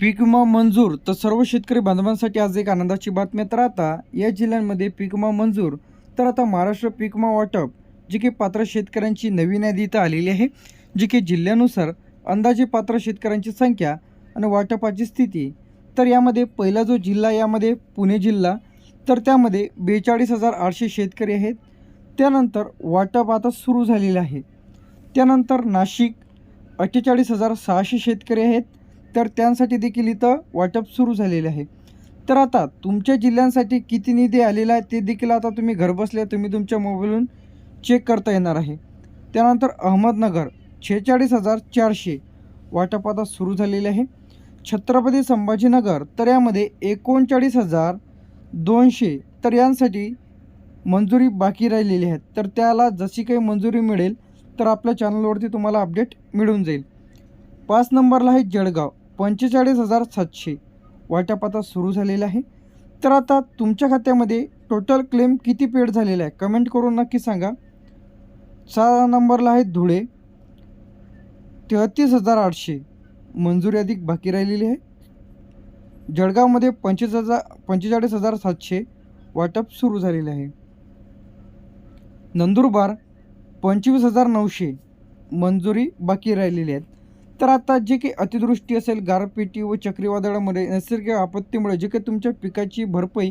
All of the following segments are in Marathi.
पीक विमा मंजूर. तर सर्व शेतकरी बांधवांसाठी आज एक आनंदाची बातमी तर आता या जिल्ह्यांमध्ये पीक विमा मंजूर. तर आता महाराष्ट्र पीक विमा वाटप जी की पात्र शेतकऱ्यांची नवीन यादी इथं आलेली आहे जी की जिल्ह्यानुसार अंदाजे पात्र शेतकऱ्यांची संख्या आणि वाटपाची स्थिती. तर यामध्ये पहिला जो जिल्हा यामध्ये पुणे जिल्हा. तर त्यामध्ये बेचाळीस हजार आठशे शेतकरी आहेत. त्यानंतर वाटप आता सुरू झालेलं आहे. त्यानंतर नाशिक अठ्ठेचाळीस हजार सहाशे शेतकरी आहेत. तर त्यांसाठी देखील इथं वाटप सुरू झालेले आहे. तर आता तुमच्या जिल्ह्यांसाठी किती निधी आलेला आहे ते देखील आता तुम्ही घरबसल्या तुम्ही तुमच्या मोबाईलवरून चेक करता येणार आहे. त्यानंतर अहमदनगर छेचाळीस हजार चारशे वाटप आता सुरू झालेले आहे. छत्रपती संभाजीनगर तर यामध्ये एकोणचाळीस हजार दोनशे तर यांसाठी मंजुरी बाकी राहिलेली आहेत तर त्याला जशी काही मंजुरी मिळेल तर आपल्या चॅनलवरती तुम्हाला अपडेट मिळून जाईल. पाच नंबरला आहे जळगाव. पंचेचाळीस हजार सातशे वाटप आता सुरू झालेलं आहे. तर आता तुमच्या खात्यामध्ये टोटल क्लेम किती पेड झालेला आहे? कमेंट करून नक्की सांगा. सहा नंबरला आहे धुळे. तेहतीस हजार आठशे मंजुरी अधिक बाकी राहिलेली आहे. जळगावमध्ये पंचवीस हजार पंचेचाळीस हजार सातशे वाटप सुरू झालेले आहे. नंदुरबार पंचवीस हजार नऊशे मंजुरी बाकी राहिलेली आहेत. तर आता जे काही अतिवृष्टी असेल गारपेटी व चक्रीवादळामुळे नैसर्गिक आपत्तीमुळे जे काही तुमच्या पिकाची भरपाई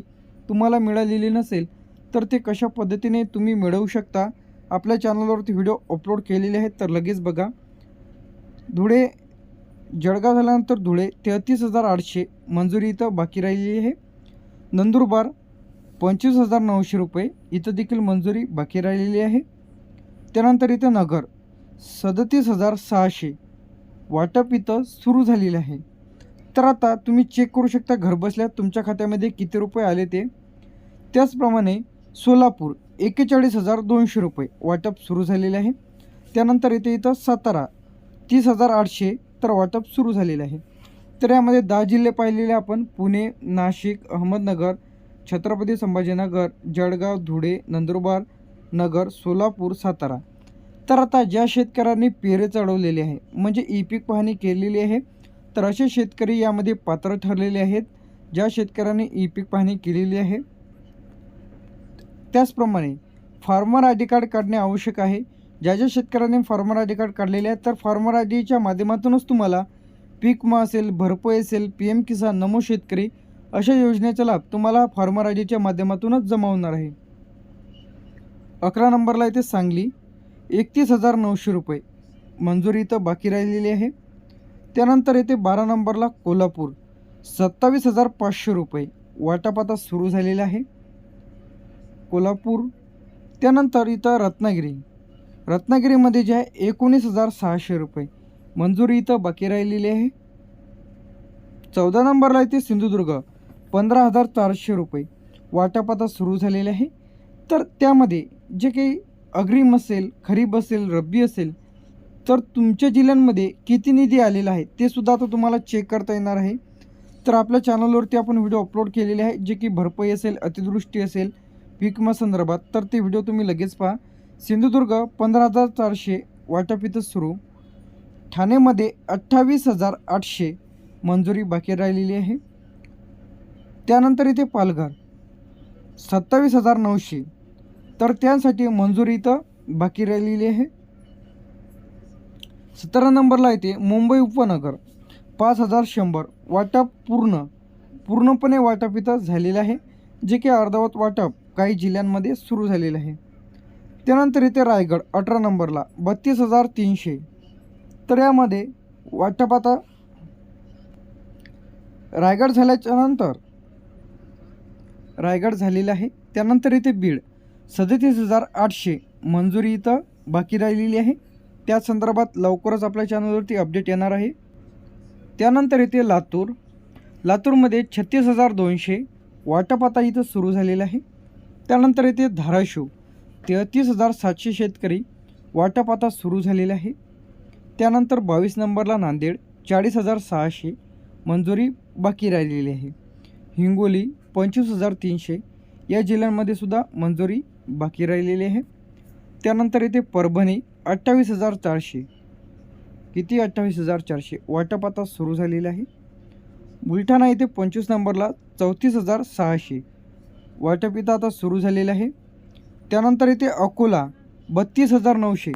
तुम्हाला मिळालेली नसेल तर ते कशा पद्धतीने तुम्ही मिळवू शकता? आपल्या चॅनलवरती व्हिडिओ अपलोड केलेले आहेत तर लगेच बघा. धुळे जळगाव झाल्यानंतर धुळे तेहतीस हजार आठशे मंजुरी इथं बाकी राहिलेली आहे. नंदुरबार पंचवीस हजार नऊशे रुपये इथं देखील मंजुरी बाकी राहिलेली आहे. त्यानंतर इथं नगर सदतीस हजार सहाशे वाटप इथं सुरू झालेलं आहे. तर आता तुम्ही चेक करू शकता घरबसल्या तुमच्या खात्यामध्ये किती रुपये आले ते. त्याचप्रमाणे सोलापूर एक्केचाळीस हजार दोनशे रुपये वाटप सुरू झालेले आहे. त्यानंतर इथे इथं सातारा तीस हजार आठशे तर वाटप सुरू झालेलं आहे. तर यामध्ये दहा जिल्हे पाहिलेले आपण. पुणे नाशिक अहमदनगर छत्रपती संभाजीनगर जळगाव धुळे नंदुरबार नगर सोलापूर सातारा. तर आता ज्या शेतकऱ्यांनी पेरे चढवलेले आहे म्हणजे ई पीक पाहणी केलेली आहे तर असे शेतकरी यामध्ये पात्र ठरलेले आहेत ज्या शेतकऱ्यांनी ई पीक पाहणी केलेली आहे. त्याचप्रमाणे फार्मर आय डी कार्ड काढणे आवश्यक आहे. ज्या ज्या शेतकऱ्यांनी फार्मर आय डी कार्ड काढलेले आहे तर फार्मर आय डीच्या माध्यमातूनच तुम्हाला पीक विमा असेल भरपाई असेल पी एम किसान नमो शेतकरी अशा योजनेचा लाभ तुम्हाला फार्मर आय डीच्या माध्यमातूनच जमा होणार आहे. अकरा नंबरला येते सांगली. एकतीस हजार नऊशे रुपये मंजुरी इथं बाकी राहिलेली आहे. त्यानंतर येथे बारा नंबरला कोल्हापूर सत्तावीस हजार पाचशे रुपये वाटप आता सुरू झालेलं आहे. कोल्हापूर त्यानंतर इथं रत्नागिरी. रत्नागिरीमध्ये जे आहे एकोणीस हजार सहाशे रुपये मंजुरी इथं बाकी राहिलेली आहे. चौदा नंबरला इथे सिंधुदुर्ग पंधरा हजार चारशे रुपये वाटप आता सुरू झालेले आहे. तर त्यामध्ये जे काही अग्रिम असेल खरीप असेल रब्बी असेल तर तुमच्या जिल्ह्यांमध्ये किती निधी आलेला आहे ते सुद्धा आता तुम्हाला चेक करता येणार आहे. तर आपल्या चॅनलवरती आपण व्हिडिओ अपलोड केलेले आहे जे की भरपाई असेल अतिदृष्टी असेल पीक संदर्भात तर ते व्हिडिओ तुम्ही लगेच पहा. सिंधुदुर्ग पंधरा हजार चारशे वाटप इथं सुरू. ठाणेमध्ये अठ्ठावीस हजार आठशे मंजुरी बाकी राहिलेली आहे. त्यानंतर इथे पालघर सत्तावीस हजार नऊशे. तर त्यासाठी मंजुरी इथं बाकी राहिलेली आहे. सतरा नंबरला येते मुंबई उपनगर. पाच हजार शंभर. वाटप पूर्ण. पूर्णपणे वाटप इथं झालेलं आहे. जे की अर्धवत वाटप काही जिल्ह्यांमध्ये सुरू झालेलं आहे. त्यानंतर इथे रायगड अठरा नंबरला. बत्तीस हजार तीनशे. तर यामध्ये वाटप आता रायगड झाल्याच्यानंतर रायगड झालेलं आहे. त्यानंतर इथे बीड. सदतीस हजार आठशे मंजुरी इथं बाकी राहिलेली आहे. त्या संदर्भात लवकरच आपल्या चॅनलवरती अपडेट येणार आहे. त्यानंतर येते लातूर. लातूरमध्ये छत्तीस हजार दोनशे वाटप आता इथं सुरू झालेलं आहे. त्यानंतर येते धाराशिव. तेहतीस हजार सातशे शेतकरी वाटप आता सुरू झालेले आहे. त्यानंतर बावीस नंबरला नांदेड. चाळीस हजार सहाशे मंजुरी बाकी राहिलेली आहे. हिंगोली पंचवीस हजार तीनशे या जिल्ह्यांमध्ये सुद्धा मंजुरी बाकी राहिलेली आहे. त्यानंतर इथे परभणी अठ्ठावीस हजार चारशे. किती अठ्ठावीस हजार चारशे? वाटप आता सुरू झालेलं आहे. बुलढाणा येथे पंचवीस नंबरला चौतीस हजार सहाशे. वाटप इथं आता सुरू झालेलं आहे. त्यानंतर इथे अकोला बत्तीस हजार नऊशे.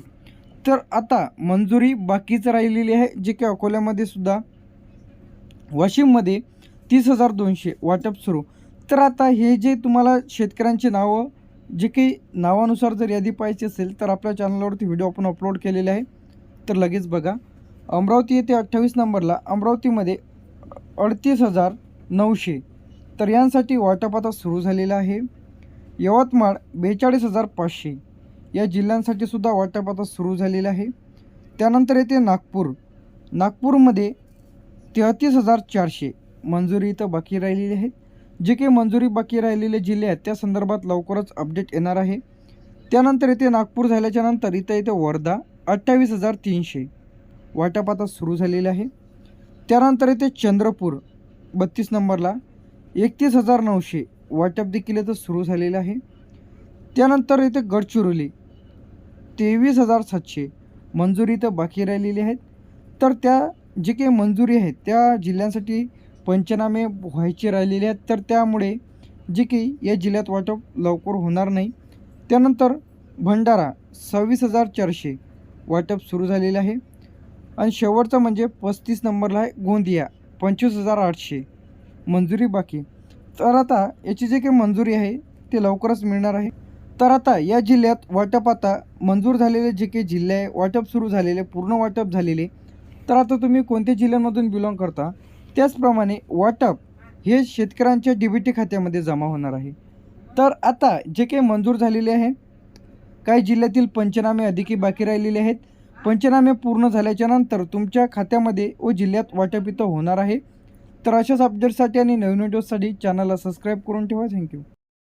तर आता मंजुरी बाकीच राहिलेली आहे जे की अकोल्यामध्ये सुद्धा. वाशिममध्ये तीस हजार दोनशे वाटप सुरू. तर आता हे जे तुम्हाला शेतकऱ्यांची नावं जे काही नावानुसार जर यादी पाहायची असेल तर आपल्या चॅनलवरती व्हिडिओ आपण अपलोड केलेले आहे. तर लगेच बघा. अमरावती येथे अठ्ठावीस नंबरला अमरावतीमध्ये अडतीस हजार नऊशे. तर यांसाठी वाटप आता सुरू झालेलं आहे. यवतमाळ बेचाळीस हजार पाचशे. या जिल्ह्यांसाठी सुद्धा वाटप आता सुरू झालेलं आहे. त्यानंतर येते नागपूर. नागपूरमध्ये तेहतीस हजार चारशे मंजुरी इथं बाकी राहिलेली आहेत. जे काही मंजुरी बाकी राहिलेले जिल्हे आहेत त्या संदर्भात लवकरच अपडेट येणार आहे. त्यानंतर इथे नागपूर झाल्याच्यानंतर इथं इथे वर्धा अठ्ठावीस हजार तीनशे वाटप आता सुरू झालेले आहे. त्यानंतर इथे चंद्रपूर बत्तीस नंबरला एकतीस हजार नऊशे वाटप देखील इथं सुरू झालेलं आहे. त्यानंतर इथे गडचिरोली तेवीस हजार सातशे मंजुरी इथं बाकी राहिलेली आहेत. तर त्या जे काही मंजुरी आहेत त्या जिल्ह्यांसाठी पंचनामे व्हायचे राहिलेले आहेत तर त्यामुळे जे की या जिल्ह्यात वाटप लवकर होणार नाही. त्यानंतर भंडारा सव्वीस हजार चारशे वाटप सुरू झालेलं आहे. आणि शेवटचं म्हणजे पस्तीस नंबरला आहे गोंदिया पंचवीस हजार आठशे. मंजुरी बाकी. तर आता याची जे काही मंजुरी आहे ते लवकरच मिळणार आहे. तर आता या जिल्ह्यात वाटप आता मंजूर झालेले जे काही जिल्हे आहे वाटप सुरू झालेले पूर्ण वाटप झालेले. तर आता तुम्ही कोणत्या जिल्ह्यांमधून बिलॉंग करता? त्याचप्रमाणे वाटप हे शेतकऱ्यांच्या डी बी टी खात्यामध्ये जमा होणार आहे. तर आता जे काही मंजूर झालेले आहे काही जिल्ह्यातील पंचनामे अधिकी बाकी राहिलेले आहेत. पंचनामे पूर्ण झाल्याच्यानंतर तुमच्या खात्यामध्ये व जिल्ह्यात वाटप इथं होणार आहे. तर अशाच अपडेट्ससाठी आणि नवीन व्हिडिओसाठी चॅनलला सबस्क्राईब करून ठेवा. थँक्यू